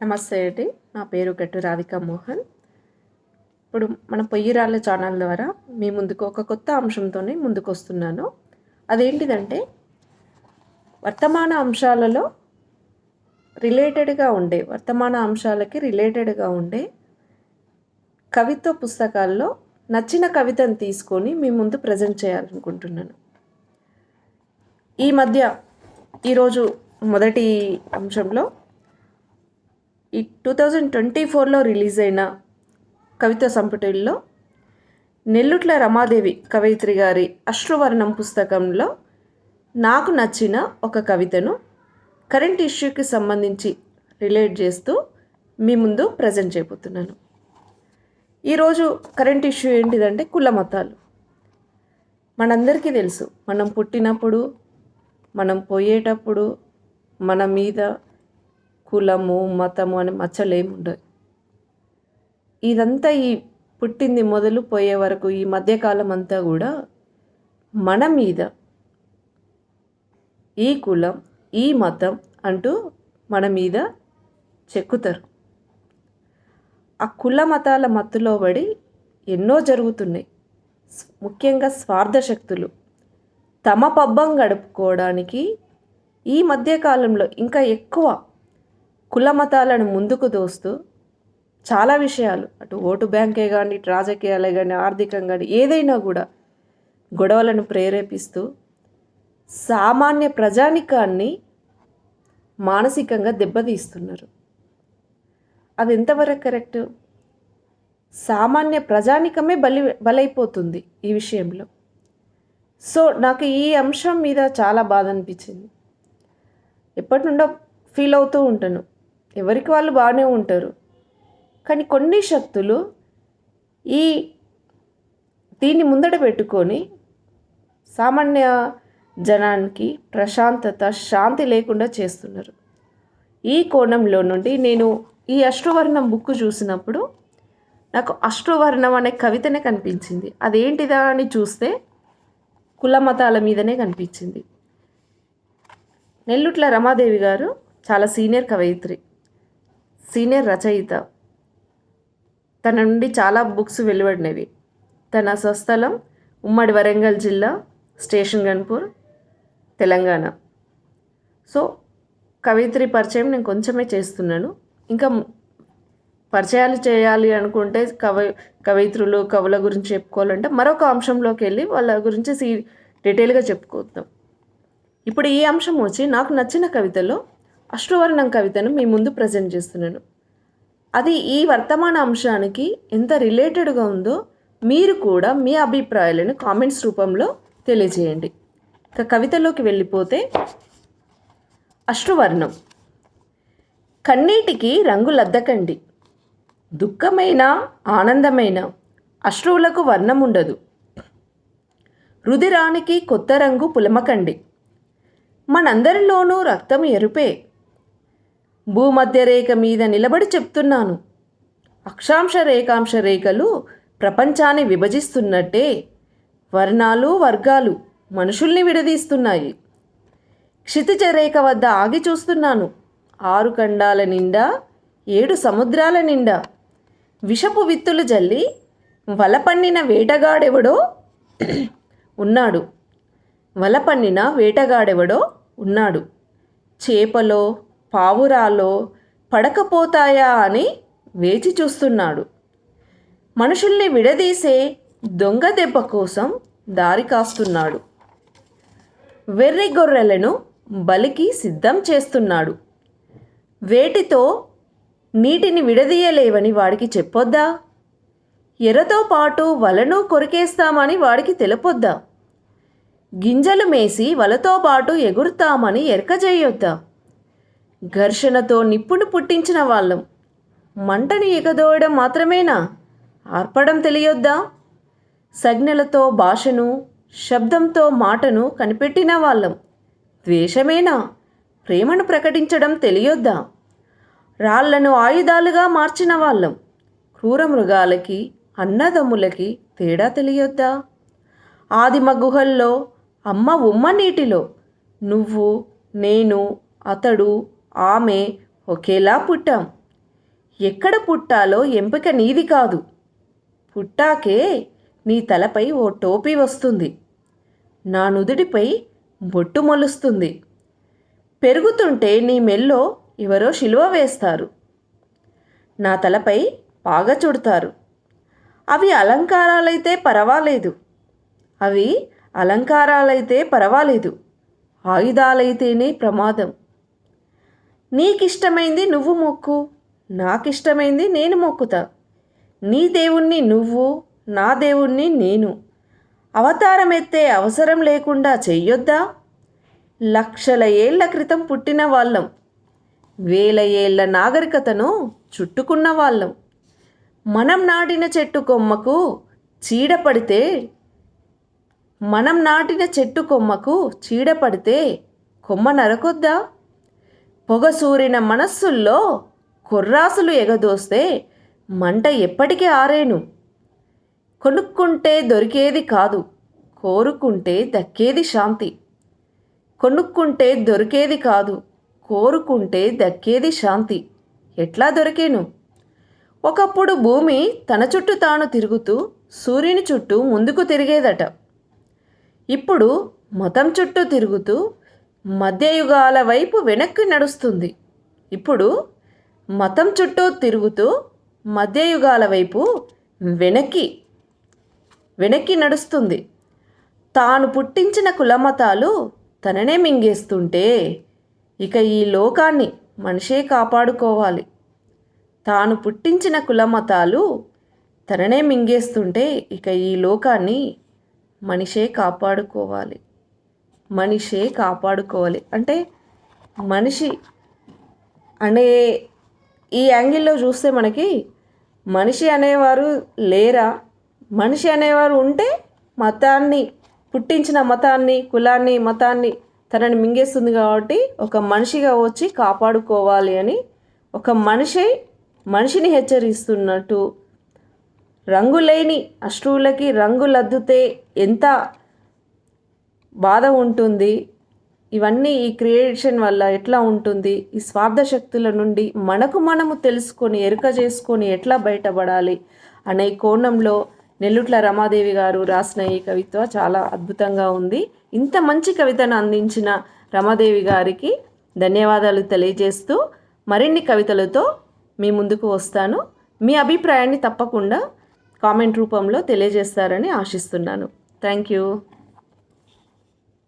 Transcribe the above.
నమస్తే అండి. నా పేరు గట్టు రాధిక మోహన్. ఇప్పుడు మన పొయ్యిరాళ్ళ ఛానల్ ద్వారా మీ ముందుకు ఒక కొత్త అంశంతోనే ముందుకు వస్తున్నాను అదేంటిదంటే వర్తమాన అంశాలలో రిలేటెడ్గా ఉండే వర్తమాన అంశాలకి రిలేటెడ్గా ఉండే కవిత్వ పుస్తకాల్లో నచ్చిన కవితను తీసుకొని మీ ముందు ప్రజెంట్ చేయాలనుకుంటున్నాను. ఈ మధ్య ఈరోజు మొదటి అంశంలో ఈ టూ థౌజండ్ ట్వంటీ ఫోర్లో రిలీజ్ అయిన కవిత సంపుటిల్లో నెల్లుట్ల రమాదేవి కవయిత్రి గారి అశ్రువర్ణం పుస్తకంలో నాకు నచ్చిన ఒక కవితను కరెంట్ ఇష్యూకి సంబంధించి రిలేట్ చేస్తూ మీ ముందు ప్రజెంట్ చేయబోతున్నాను. ఈరోజు కరెంట్ ఇష్యూ ఏంటిదంటే కుల మతాలు. మనందరికీ తెలుసు మనం పుట్టినప్పుడు మనం పోయేటప్పుడు మన మీద కులము మతము అని మచ్చలేమి ఇదంతా ఈ పుట్టింది మొదలు పోయే వరకు ఈ మధ్యకాలం అంతా కూడా మన మీద ఈ కులం ఈ మతం అంటూ మన మీద చెక్కుతారు. ఆ కుల మతాల మత్తులో పడి ఎన్నో జరుగుతున్నాయి. ముఖ్యంగా స్వార్థ శక్తులు. తమ పబ్బం గడుపుకోవడానికి ఈ మధ్యకాలంలో ఇంకా ఎక్కువ కుల మతాలను ముందుకు దోస్తూ చాలా విషయాలు. అటు ఓటు బ్యాంకే కానీ ఇటు రాజకీయాలే కానీ ఆర్థికంగా కానీ ఏదైనా కూడా గొడవలను ప్రేరేపిస్తూ సామాన్య ప్రజానికాన్ని మానసికంగా దెబ్బతీస్తున్నారు. అది ఎంతవరకు కరెక్ట్? సామాన్య ప్రజానికమే బలి బలైపోతుంది ఈ విషయంలో. సో నాకు ఈ అంశం మీద చాలా బాధ అనిపించింది. ఎప్పటి నుండో ఫీల్ అవుతూ ఉంటాను. ఎవరికి వాళ్ళు బాగానే ఉంటారు. కానీ కొన్ని శక్తులు ఈ దీన్ని ముందట పెట్టుకొని సామాన్య జనానికి ప్రశాంతత శాంతి లేకుండా చేస్తున్నారు. ఈ కోణంలో నుండి నేను ఈ అష్టవర్ణం బుక్ చూసినప్పుడు నాకు అష్టవర్ణం అనే కవితనే కనిపించింది. అదేంటిదా అని చూస్తే కుల మతాల మీదనే కనిపించింది. నెల్లుట్ల రమాదేవి గారు చాలా సీనియర్ కవయిత్రి. సీనియర్ రచయిత. తన నుండి చాలా బుక్స్ వెలువడినవి. తన స్వస్థలం ఉమ్మడి వరంగల్ జిల్లా స్టేషన్ గన్పూర్ తెలంగాణ. సో కవిత్రి పరిచయం నేను కొంచెమే చేస్తున్నాను. ఇంకా పరిచయాలు చేయాలి అనుకుంటే కవి కవిత్రులు కవుల గురించి చెప్పుకోవాలంటే మరొక అంశంలోకి వెళ్ళి వాళ్ళ గురించి సీ డీటెయిల్గా చెప్పుకుందాం ఇప్పుడు ఈ అంశం వచ్చి నాకు నచ్చిన కవితలో అష్టవర్ణం కవితను మీ ముందు ప్రజెంట్ చేస్తున్నాను. అది ఈ వర్తమాన అంశానికి ఎంత రిలేటెడ్గా ఉందో మీరు కూడా మీ అభిప్రాయాలను కామెంట్స్ రూపంలో తెలియజేయండి. ఇక కవితలోకి వెళ్ళిపోతే అష్టవర్ణం కన్నీటికి రంగులద్దకండి దుఃఖమైన ఆనందమైన అశ్రువులకు వర్ణం ఉండదు. రుధిరానికి కొత్త రంగు పులమకండి. మనందరిలోనూ రక్తం ఎరుపే భూమధ్య రేఖ మీద నిలబడి చెప్తున్నాను. అక్షాంశ రేఖాంశ రేఖలు ప్రపంచాన్ని విభజిస్తున్నట్టే వర్ణాలు వర్గాలు మనుషుల్ని విడదీస్తున్నాయి. క్షితిజ రేఖ వద్ద ఆగి చూస్తున్నాను. ఆరు ఖండాల నిండా ఏడు సముద్రాల నిండా. విషపు విత్తులు జల్లి వలపన్నిన వేటగాడెవడో ఉన్నాడు. వలపన్నిన వేటగాడెవడో ఉన్నాడు. చేపలో పావురాలో పడకపోతాయా అని వేచి చూస్తున్నాడు. మనుషుల్ని విడదీసే దొంగ దెబ్బ కోసం దారి కాస్తున్నాడు. వెర్రి గొర్రెలను బలికి సిద్ధం చేస్తున్నాడు. వేటితో నీటిని విడదీయలేవని వాడికి చెప్పొద్దా? ఎర్రతో పాటు వలను కొరికేస్తామని వాడికి తెలుపొద్దా? గింజలు మేసి వలతో పాటు ఎగురుతామని ఎరకజేయొద్దా? ఘర్షణతో నిప్పును పుట్టించిన వాళ్ళం. మంటని ఎగదోయడం మాత్రమేనా? ఆర్పడం తెలియొద్దా? సజ్ఞలతో భాషను శబ్దంతో మాటను కనిపెట్టిన వాళ్ళం. ద్వేషమేనా? ప్రేమను ప్రకటించడం తెలియొద్దా? రాళ్ళను ఆయుధాలుగా మార్చిన వాళ్ళం. క్రూర మృగాలకి అన్నదమ్ములకి తేడా తెలియొద్దా? ఆదిమ గుహల్లో అమ్మ ఉమ్మ నీటిలో నువ్వు నేను అతడు ఆమె ఒకేలా పుట్టాం. ఎక్కడ పుట్టాలో ఎంపిక నీది కాదు. పుట్టాకే నీ తలపై ఓ టోపీ వస్తుంది. నా నుదుటిపై బొట్టు మొలుస్తుంది. పెరుగుతుంటే నీ మెల్లో ఎవరో శిలువ వేస్తారు. నా తలపై పాగ చుడతారు. అవి అలంకారాలైతే పర్వాలేదు. అవి అలంకారాలైతే పర్వాలేదు. ఆయుధాలైతేనే ప్రమాదం. నీకిష్టమైంది నువ్వు మొక్కు. నాకిష్టమైంది నేను మొక్కుతా. నీ దేవుణ్ణి నువ్వు నా దేవుణ్ణి నేను. అవతారం ఎత్తే అవసరం లేకుండా చెయ్యొద్దా? లక్షల ఏళ్ళ క్రితం పుట్టిన వాళ్ళం. వేల ఏళ్ళ నాగరికతను చుట్టుకున్న వాళ్ళం. మనం నాటిన చెట్టు కొమ్మకు చీడ పడితే మనం నాటిన చెట్టు కొమ్మకు చీడ పడితే కొమ్మ నరకొద్దా? పొగ సూరిన మనస్సుల్లో కుర్రాసులు ఎగదోస్తే మంట ఎప్పటికీ ఆరేను. కొనుక్కుంటే దొరికేది కాదు కోరుకుంటే దక్కేది శాంతి. కొనుక్కుంటే దొరికేది కాదు కోరుకుంటే దక్కేది శాంతి. ఎట్లా దొరికేను? ఒకప్పుడు భూమి తన చుట్టూ తాను తిరుగుతూ సూర్యుని చుట్టూ ముందుకు తిరిగేదట. ఇప్పుడు మతం చుట్టూ తిరుగుతూ మధ్యయుగాల వైపు వెనక్కి నడుస్తుంది. ఇప్పుడు మతం చుట్టూ తిరుగుతూ మధ్యయుగాల వైపు వెనక్కి వెనక్కి నడుస్తుంది. తాను పుట్టించిన కులమతాలు తననే మింగేస్తుంటే ఇక ఈ లోకాన్ని మనిషే కాపాడుకోవాలి. తాను పుట్టించిన కులమతాలు తననే మింగేస్తుంటే ఇక ఈ లోకాన్ని మనిషే కాపాడుకోవాలి. మనిషే కాపాడుకోవాలి. అంటే మనిషి అనే ఈ యాంగిల్లో చూస్తే మనకి మనిషి అనేవారు లేరా? మనిషి అనేవారు ఉంటే మతాన్ని పుట్టించిన మతాన్ని కులాన్ని మతాన్ని తనని మింగేస్తుంది కాబట్టి ఒక మనిషిగా వచ్చి కాపాడుకోవాలి అని ఒక మనిషి మనిషిని హెచ్చరిస్తున్నట్టు రంగులేని అశ్రువులకి రంగులద్దుతే ఎంత బాధ ఉంటుంది. ఇవన్నీ ఈ క్రియేషన్ వల్ల ఎట్లా ఉంటుంది? ఈ స్వార్థ శక్తుల నుండి మనకు మనము తెలుసుకొని ఎరుక చేసుకొని ఎట్లా బయటపడాలి? అనే కోణంలో నెల్లుట్ల రమాదేవి గారు రాసిన ఈ కవిత్వ చాలా అద్భుతంగా ఉంది. ఇంత మంచి కవితను అందించిన రమాదేవి గారికి ధన్యవాదాలు తెలియజేస్తూ మరిన్ని కవితలతో మీ ముందుకు వస్తాను. మీ అభిప్రాయాన్ని తప్పకుండా కామెంట్ రూపంలో తెలియజేస్తారని ఆశిస్తున్నాను. Thank you.